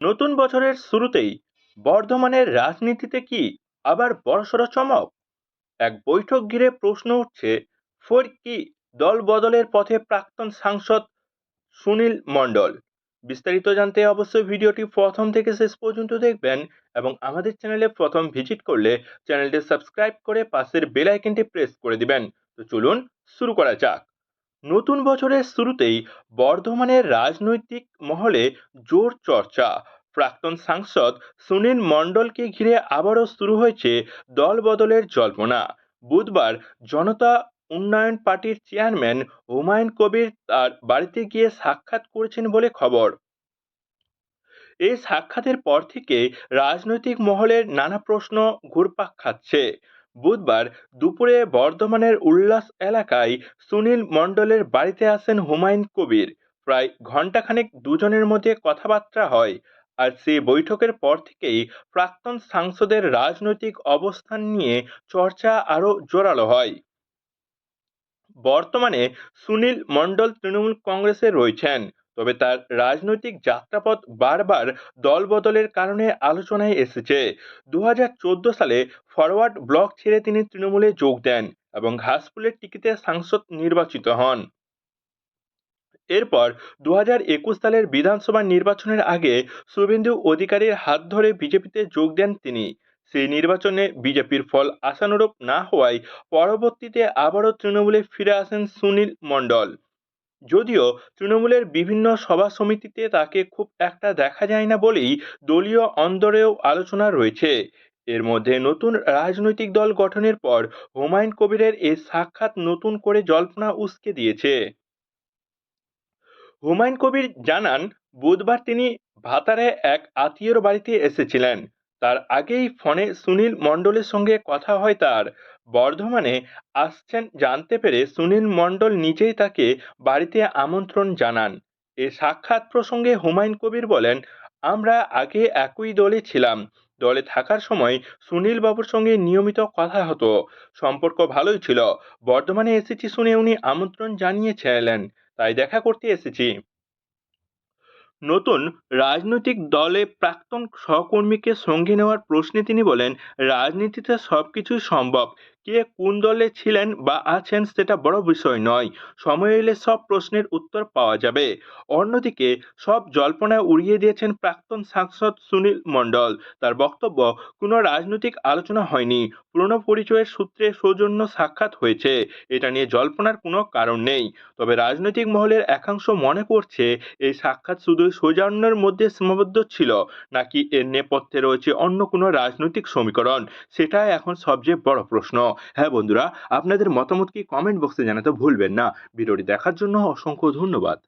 নতুন বছরের শুরুতেই বর্ধমানের রাজনীতিতে কি আবার বড়সড় চমক? এক বৈঠক ঘিরে প্রশ্ন উঠছে, ফোর কি দল বদলের পথে প্রাক্তন সাংসদ সুনীল মণ্ডল? বিস্তারিত জানতে অবশ্যই ভিডিওটি প্রথম থেকে শেষ পর্যন্ত দেখবেন এবং আমাদের চ্যানেলে প্রথম ভিজিট করলে চ্যানেলটি সাবস্ক্রাইব করে পাশের বেল আইকনটি প্রেস করে দিবেন। তো চলুন শুরু করা যাক। নতুন বছরের শুরুতেই বর্ধমানের রাজনৈতিক মহলে জোর চর্চা। প্রাক্তন সাংসদ সুনীল মণ্ডলকে ঘিরে আবারও শুরু হয়েছে দল বদলের জল্পনা। বুধবার জনতা উন্নয়ন পার্টির চেয়ারম্যান হুমায়ুন কবির তার বাড়িতে গিয়ে সাক্ষাৎ করেছেন বলে খবর। এই সাক্ষাতের পর থেকে রাজনৈতিক মহলের নানা প্রশ্ন ঘুরপাক খাচ্ছে। বুধবার দুপুরে বর্ধমানের উল্লাস এলাকায় সুনীল মণ্ডলের বাড়িতে আসেন হুমায়ুন কবির। প্রায় ঘণ্টাখানেক দুজনের মধ্যে কথাবার্তা হয় আর সেই বৈঠকের পর থেকেই প্রাক্তন সাংসদের রাজনৈতিক অবস্থান নিয়ে চর্চা আরও জোরালো হয়। বর্তমানে সুনীল মণ্ডল তৃণমূল কংগ্রেসে রয়েছেন। তবে তার রাজনৈতিক যাত্রাপথ বারবার দলবদলের কারণে আলোচনায় এসেছে। দু হাজার চোদ্দ সালে ফরওয়ার্ড ব্লক ছেড়ে তিনি তৃণমূলে যোগ দেন এবং ঘাসফুলের টিকিটে সাংসদ নির্বাচিত হন। এরপর দু হাজার একুশ সালের বিধানসভা নির্বাচনের আগে শুভেন্দু অধিকারীর হাত ধরে বিজেপিতে যোগ দেন তিনি। সেই নির্বাচনে বিজেপির ফল আশানুরূপ না হওয়ায় পরবর্তীতে আবারও তৃণমূলে ফিরে আসেন সুনীল মণ্ডল। যদিও তৃণমূলের বিভিন্ন সভা সমিতিতে তাকে খুব একটা দেখা যায় না বলেই দলীয় অন্দরেও আলোচনা রয়েছে। এর মধ্যে নতুন রাজনৈতিক দল গঠনের পর হুমায়ুন কবিরের এই সাক্ষাৎ নতুন করে জল্পনা উস্কে দিয়েছে। হুমায়ুন কবির জানান, বুধবার তিনি ভাতারে এক আত্মীয়র বাড়িতে এসেছিলেন। তার আগেই ফোনে সুনীল মণ্ডলের সঙ্গে কথা হয় তার। বর্ধমানে আসছেন জানতে পেরে সুনীল মণ্ডল নিজেই তাকে বাড়িতে আমন্ত্রণ জানান। এ সাক্ষাৎ প্রসঙ্গে হুমায়ুন কবির বলেন, আমরা আগে একই দলে ছিলাম। দলে থাকার সময় সুনীল বাবুর সঙ্গে নিয়মিত কথা হতো। সম্পর্ক ভালোই ছিল। বর্ধমানে এসেছি শুনে উনি আমন্ত্রণ জানিয়েছিলেন। তাই দেখা করতে এসেছি। নতুন রাজনৈতিক দলে প্রাক্তন সহকর্মীকে সঙ্গে নেওয়ার প্রশ্নে তিনি বলেন, রাজনীতিতে সব কিছুই সম্ভব। কে কোন দলে ছিলেন বা আছেন সেটা বড় বিষয় নয়। সময় এলে সব প্রশ্নের উত্তর পাওয়া যাবে। অন্যদিকে, সব জল্পনা উড়িয়ে দিয়েছেন প্রাক্তন সাংসদ সুনীল মণ্ডল। তার বক্তব্য, কোনো রাজনৈতিক আলোচনা হয়নি। পুরনো পরিচয়ের সূত্রে সৌজন্য সাক্ষাৎ হয়েছে। এটা নিয়ে জল্পনার কোনো কারণ নেই। তবে রাজনৈতিক মহলের একাংশ মনে করছে, এই সাক্ষাৎ শুধু সৌজন্যের মধ্যে সীমাবদ্ধ ছিল, নাকি এর নেপথ্যে রয়েছে অন্য কোনো রাজনৈতিক সমীকরণ? সেটাই এখন সবচেয়ে বড় প্রশ্ন। হ্যাঁ বন্ধুরা, আপনাদের মতামত কি কমেন্ট বক্সে জানাতে ভুলবেন না। ভিডিওটি দেখার জন্য অসংখ্য ধন্যবাদ।